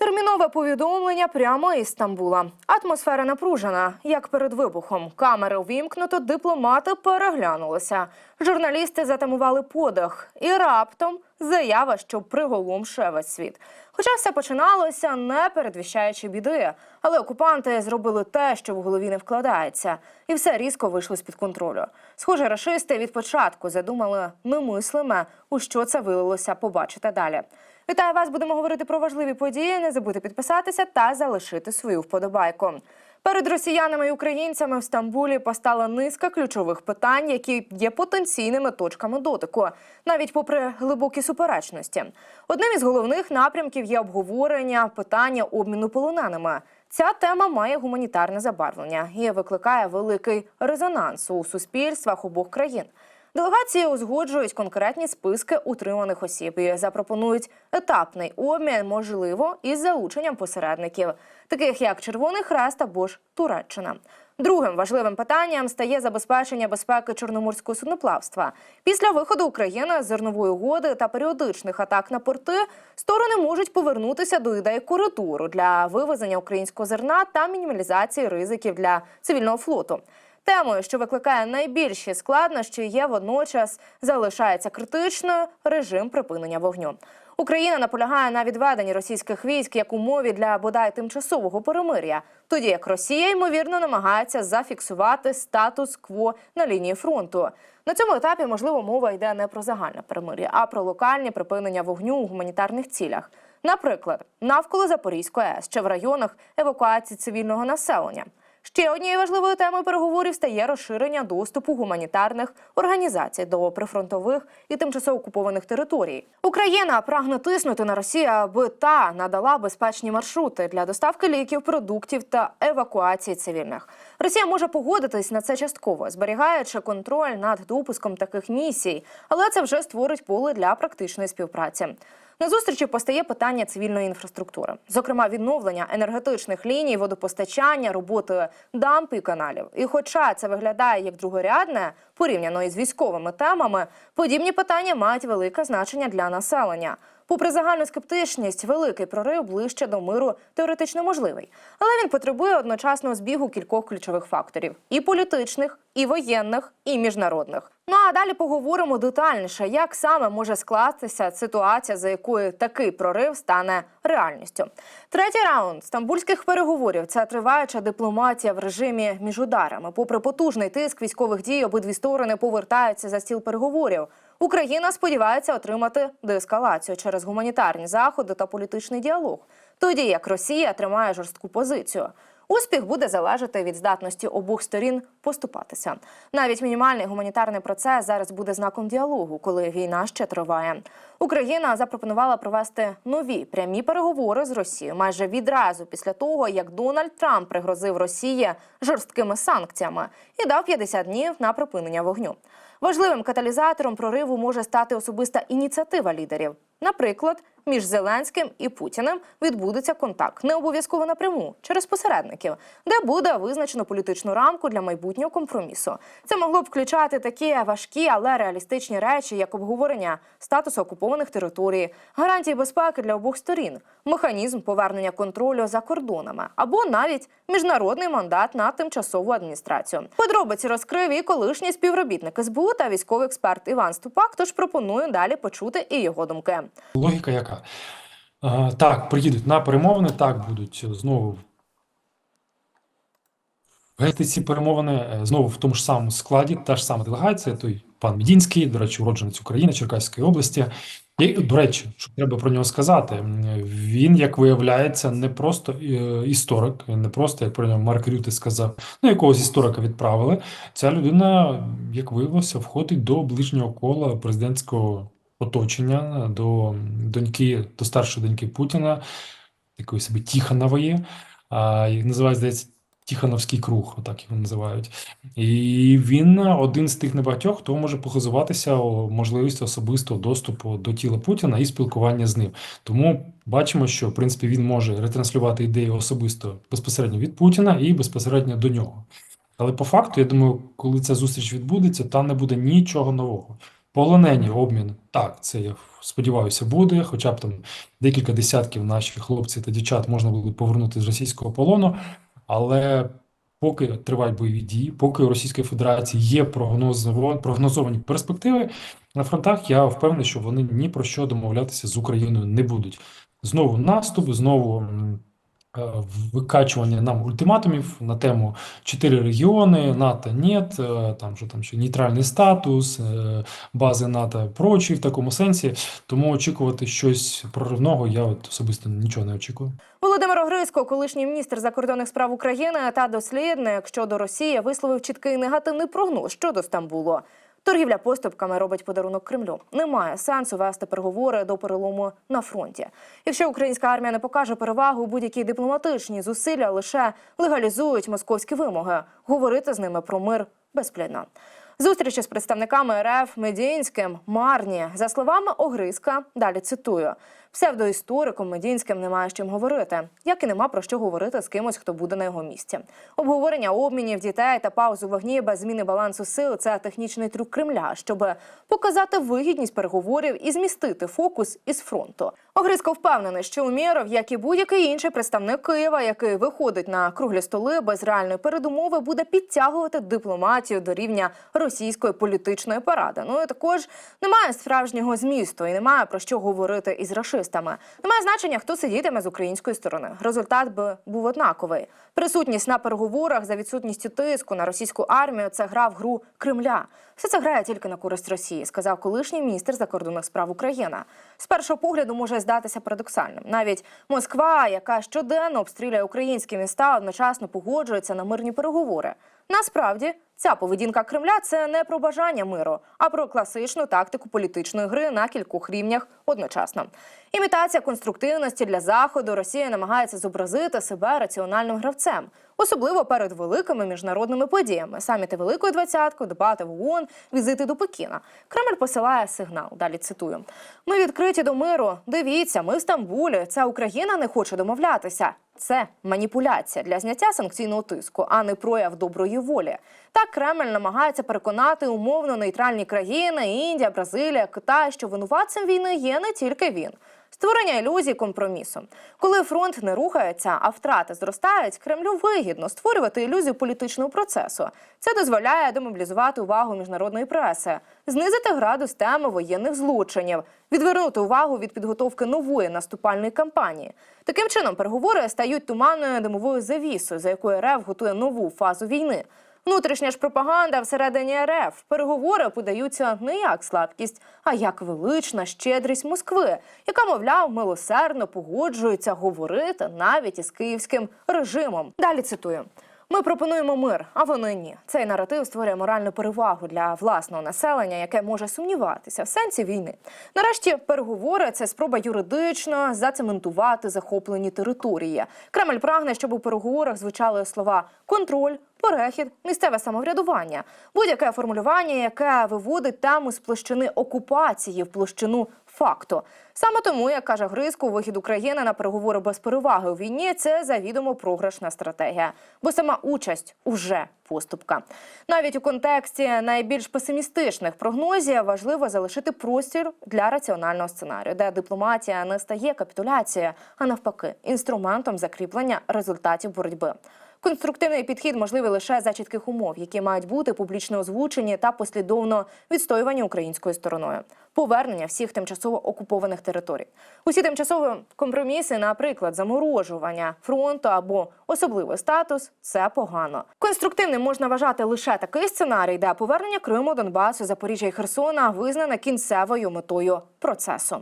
Термінове повідомлення прямо із Стамбула. Атмосфера напружена, як перед вибухом. Камери увімкнуто, дипломати переглянулися. Журналісти затамували подих. І раптом заява, що приголомшує весь світ. Хоча все починалося не передвіщаючи біди, але окупанти зробили те, що в голові не вкладається, і все різко вийшло з під контролю. Схоже, рашисти від початку задумали немислиме, у що це вилилося. Побачите далі. Вітаю вас! Будемо говорити про важливі події. Не забудьте підписатися та залишити свою вподобайку. Перед росіянами і українцями в Стамбулі постала низка ключових питань, які є потенційними точками дотику, навіть попри глибокі суперечності. Одним із головних напрямків є обговорення питання обміну полоненими. Ця тема має гуманітарне забарвлення і викликає великий резонанс у суспільствах обох країн. Делегації узгоджують конкретні списки утриманих осіб і запропонують етапний обмін, можливо, із залученням посередників, таких як Червоний Хрест або ж Туреччина. Другим важливим питанням стає забезпечення безпеки чорноморського судноплавства. Після виходу України з зернової угоди та періодичних атак на порти сторони можуть повернутися до ідеї коридору для вивезення українського зерна та мінімалізації ризиків для цивільного флоту. Темою, що викликає найбільші складнощі, є водночас залишається критичною режим припинення вогню. Україна наполягає на відведенні російських військ як умові для бодай тимчасового перемир'я, тоді як Росія ймовірно намагається зафіксувати статус-кво на лінії фронту. На цьому етапі можливо мова йде не про загальне перемир'я, а про локальні припинення вогню у гуманітарних цілях. Наприклад, навколо Запорізької АЕС чи в районах евакуації цивільного населення. Ще однією важливою темою переговорів стає розширення доступу гуманітарних організацій до прифронтових і тимчасово окупованих територій. Україна прагне тиснути на Росію, аби та надала безпечні маршрути для доставки ліків, продуктів та евакуації цивільних. Росія може погодитись на це частково, зберігаючи контроль над допуском таких місій, але це вже створить поле для практичної співпраці. На зустрічі постає питання цивільної інфраструктури, зокрема відновлення енергетичних ліній, водопостачання, роботи дамп і каналів. І хоча це виглядає як другорядне, порівняно із військовими темами, подібні питання мають велике значення для населення. Попри загальну скептичність, великий прорив ближче до миру теоретично можливий, але він потребує одночасного збігу кількох ключових факторів: і політичних, і воєнних, і міжнародних. Ну а далі поговоримо детальніше, як саме може скластися ситуація, за якою такий прорив стане реальністю. Третій раунд стамбульських переговорів це триваюча дипломатія в режимі між ударами. Попри потужний тиск військових дій, обидві сторони повертаються за стіл переговорів. Україна сподівається отримати деескалацію через гуманітарні заходи та політичний діалог, тоді як Росія тримає жорстку позицію. Успіх буде залежати від здатності обох сторін поступатися. Навіть мінімальний гуманітарний процес зараз буде знаком діалогу, коли війна ще триває. Україна запропонувала провести нові прямі переговори з Росією майже відразу після того, як Дональд Трамп пригрозив Росії жорсткими санкціями і дав 50 днів на припинення вогню. Важливим каталізатором прориву може стати особиста ініціатива лідерів. Наприклад, між Зеленським і Путіним відбудеться контакт, не обов'язково напряму, через посередників, де буде визначено політичну рамку для майбутнього компромісу. Це могло б включати такі важкі, але реалістичні речі, як обговорення статусу окупованих територій, гарантії безпеки для обох сторін, механізм повернення контролю за кордонами або навіть міжнародний мандат на тимчасову адміністрацію. Подробиці розкрив і колишній співробітник СБУ та військовий експерт Іван Ступак. Тож пропоную далі почути і його думки. Логіка яка? Так, приїдуть на перемовини, так будуть знову вести ці перемовини е, знову в тому ж самому складі, та ж сама делегація, той пан Мідінський, до речі, уродженець України, Черкаської області. І, до речі, що треба про нього сказати, він, як виявляється, не просто е, історик, не просто, як про нього Марк Рюти сказав, ну, якогось історика відправили. Ця людина, як виявилося, входить до ближнього кола президентського оточення, до доньки, до старшої доньки Путіна, такої собі Тіханової, а, називають, здається, Тіхановський круг, отак його називають. І він один з тих небагатьох, хто може похизуватися можливістю особистого доступу до тіла Путіна і спілкування з ним. Тому бачимо, що в принципі він може ретранслювати ідею особисто безпосередньо від Путіна і безпосередньо до нього. Але по факту, я думаю, коли ця зустріч відбудеться, там не буде нічого нового. Полонені обмін, так, це я сподіваюся буде. Хоча б там декілька десятків наших хлопців та дівчат можна буде повернути з російського полону. Але поки тривають бойові дії, поки у Російської Федерації є прогнозовані перспективи на фронтах, я впевнений, що вони ні про що домовлятися з Україною не будуть. Знову наступ, знову викачування нам ультиматумів на тему чотири регіони, НАТО нет, е, там що там ще нейтральний статус, е, бази НАТО, прочі в такому сенсі. Тому очікувати щось проривного я от особисто нічого не очікую. Володимир Огризко, колишній міністр закордонних справ України та дослідник щодо Росії, висловив чіткий негативний прогноз щодо Стамбулу. Торгівля поступками робить подарунок Кремлю. Немає сенсу вести переговори до перелому на фронті. Якщо українська армія не покаже перевагу, будь-які дипломатичні зусилля лише легалізують московські вимоги. Говорити з ними про мир безплідно. Зустрічі з представниками РФ Медінським марні. За словами Огризка, далі цитую: псевдоісториком Медінським немає з чим говорити, як і нема про що говорити з кимось, хто буде на його місці. Обговорення обмінів дітей та пауз у вогні без зміни балансу сил це технічний трюк Кремля, щоб показати вигідність переговорів і змістити фокус із фронту. Огризко впевнений, що Умєров, як і будь-який інший представник Києва, який виходить на круглі столи без реальної передумови, буде підтягувати дипломатію до рівня російської політичної паради. Ну і також немає справжнього змісту і немає про що говорити із рашистами. Немає значення, хто сидітиме з української сторони. Результат би був однаковий. Присутність на переговорах за відсутністю тиску на російську армію це гра в гру Кремля. Все це грає тільки на користь Росії, сказав колишній міністр закордонних справ України. З першого погляду може здатися парадоксальним. Навіть Москва, яка щоденно обстрілює українські міста, одночасно погоджується на мирні переговори. Насправді, ця поведінка Кремля це не про бажання миру, а про класичну тактику політичної гри на кількох рівнях одночасно. Імітація конструктивності для заходу Росія намагається зобразити себе раціональним гравцем, особливо перед великими міжнародними подіями: саміти Великої двадцятки, дебати в ООН, візити до Пекіна. Кремль посилає сигнал. Далі цитую: ми відкриті до миру. Дивіться, ми в Стамбулі. Ця Україна не хоче домовлятися. Це маніпуляція для зняття санкційного тиску, а не прояв доброї волі. Так Кремль намагається переконати умовно нейтральні країни Індія, Бразилія, Китай, що винуватцем війни є не тільки він. Створення ілюзій компромісу. Коли фронт не рухається, а втрати зростають, Кремлю вигідно створювати ілюзію політичного процесу. Це дозволяє демобілізувати увагу міжнародної преси, знизити градус теми воєнних злочинів, відвернути увагу від підготовки нової наступальної кампанії. Таким чином, переговори стають туманною димовою завісою, за якою РФ готує нову фазу війни. Внутрішня ж пропаганда всередині РФ переговори подаються не як слабкість, а як велична щедрість Москви, яка, мовляв, милосердно погоджується говорити навіть із київським режимом. Далі цитую. Ми пропонуємо мир, а вони ні. Цей наратив створює моральну перевагу для власного населення, яке може сумніватися в сенсі війни. Нарешті переговори це спроба юридично зацементувати захоплені території. Кремль прагне, щоб у переговорах звучали слова контроль. Перехід, місцеве самоврядування, будь-яке формулювання, яке виводить тему з площини окупації в площину факту. Саме тому, як каже Гриско, вихід України на переговори без переваги у війні це завідомо програшна стратегія, бо сама участь уже поступка. Навіть у контексті найбільш песимістичних прогнозів важливо залишити простір для раціонального сценарію, де дипломатія не стає капітуляцією, а навпаки, інструментом закріплення результатів боротьби. Конструктивний підхід можливий лише за чітких умов, які мають бути публічно озвучені та послідовно відстоювані українською стороною. Повернення всіх тимчасово окупованих територій. Усі тимчасові компроміси, наприклад, заморожування фронту або особливий статус це погано. Конструктивним можна вважати лише такий сценарій, де повернення Криму, Донбасу, Запоріжжя і Херсона визнане кінцевою метою процесу.